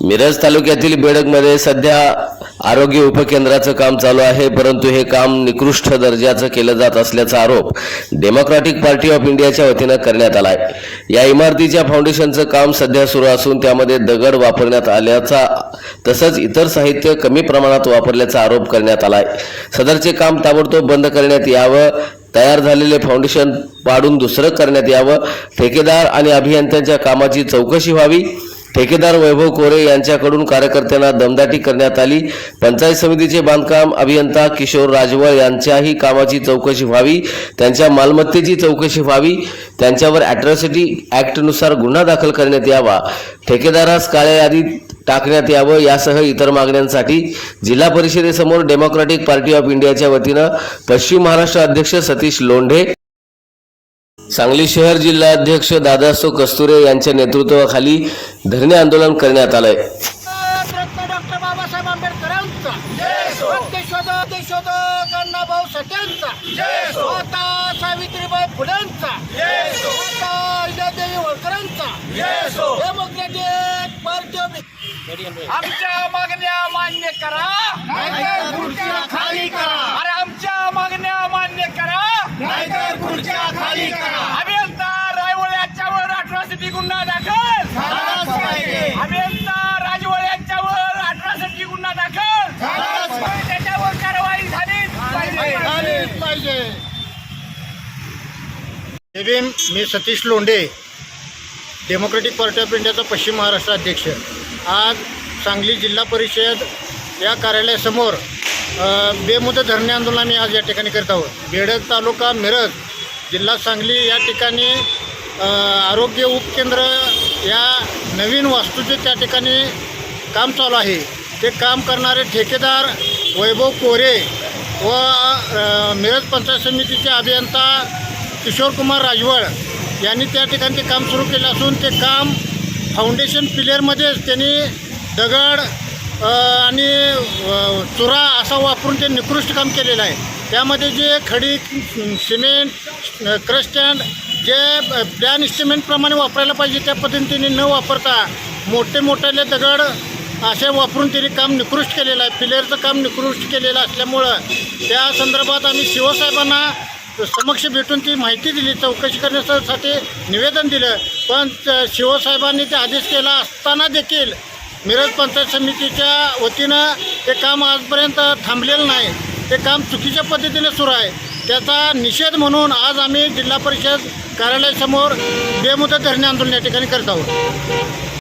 मिरज तालुक्यातील बेडकमध्ये सध्या आरोग्य उपकेंद्राचं काम चालू आहे परंतु हे काम निकृष्ट दर्जाचं केलं जात असल्याचा आरोप डेमोक्रॅटिक पार्टी ऑफ इंडियाच्या वतीनं करण्यात आला आहे या इमारतीच्या फाउंडेशनचं काम सध्या सुरू असून त्यामध्ये दगड वापरण्यात आल्याचा तसंच इतर साहित्य कमी प्रमाणात वापरल्याचा आरोप करण्यात आला आहे सदरचे काम ताबडतोब बंद करण्यात यावं तयार झालेले फाउंडेशन पाडून दुसरं करण्यात यावं ठेकेदार आणि अभियंत्यांच्या कामाची चौकशी व्हावी ठेकेदार वैभव कोरे यांच्याकडून कार्यकर्त्यांना दमदाटी करण्यात आली. पंचायत समितीचे बांधकाम अभियंता किशोर राजवळ यांच्याही कामाची चौकशी व्हावी त्यांच्या मालमत्तेची चौकशी व्हावी त्यांच्यावर अॅट्रॉसिटी ॲक्टनुसार गुन्हा दाखल करण्यात यावा ठेकेदारास काळ्या यादीत टाकण्यात यावं यासह इतर मागण्यांसाठी जिल्हा परिषदेसमोर डेमोक्रॅटिक पार्टी ऑफ इंडियाच्या वतीनं पश्चिम महाराष्ट्र अध्यक्ष सतीश लोंढे सांगली शहर जिल्हाध्यक्ष दादासो कस्तुरे यांच्या नेतृत्वाखाली धरणे आंदोलन करण्यात आलंय. सावित्रीबाई फुलेंचा आमच्या मागण्या मान्य करा. अरे आमच्या मागण्या मान्य करा अभियंता रायवळ यांच्यावर अठरासिटी गुन्हा दाखल अभियंता राजवळ यांच्यावर अठरासिटी गुन्हा दाखल त्याच्यावर कारवाई झालीच पाहिजे. देवी मी Satish Londhe democratic party of इंडियाचा पश्चिम महाराष्ट्र अध्यक्ष. आज सांगली जिल्हा परिषद या कार्यालयासमोर बेमुदत धरणे आंदोलन आम्ही आज या ठिकाणी करत आहोत. बेडग तालुका मिरज जिल्हा सांगली या ठिकाणी आरोग्य उपकेंद्र या नवीन वास्तूचे त्या ठिकाणी काम चालू आहे. ते काम करणारे ठेकेदार वैभव कोरे व मिरज पंचायत समितीचे अभियंता किशोरकुमार राजवळ यांनी त्या ठिकाणी ते काम सुरू केलं असून ते काम फाउंडेशन पिलेअरमध्येच त्यांनी दगड आणि चुरा असा वापरून ते निकृष्ट काम केलेलं आहे. त्यामध्ये जे खडी सिमेंट क्रस्टँड जे प्लॅन इस्टिमेंटप्रमाणे वापरायला पाहिजे त्या पद्धतीने न वापरता मोठे मोठ्याले दगड असे वापरून त्यांनी काम निकृष्ट केलेलं आहे. पिलेरचं काम निकृष्ट केलेलं असल्यामुळं त्या संदर्भात आम्ही शिवसाहेबांना समक्ष भेटून ती माहिती दिली चौकशी करण्यासाठी निवेदन दिलं. पण शिवसाहेबांनी ते आदेश केला असताना देखील मिरज पंचायत समितीच्या वतीनं ते काम आजपर्यंत थांबलेलं नाही. ते काम चुकीच्या पद्धतीने सुरू आहे. त्याचा निषेध म्हणून आज आम्ही जिल्हा परिषद कार्यालयासमोर बेमुदत धरणे आंदोलन या ठिकाणी करत आहोत.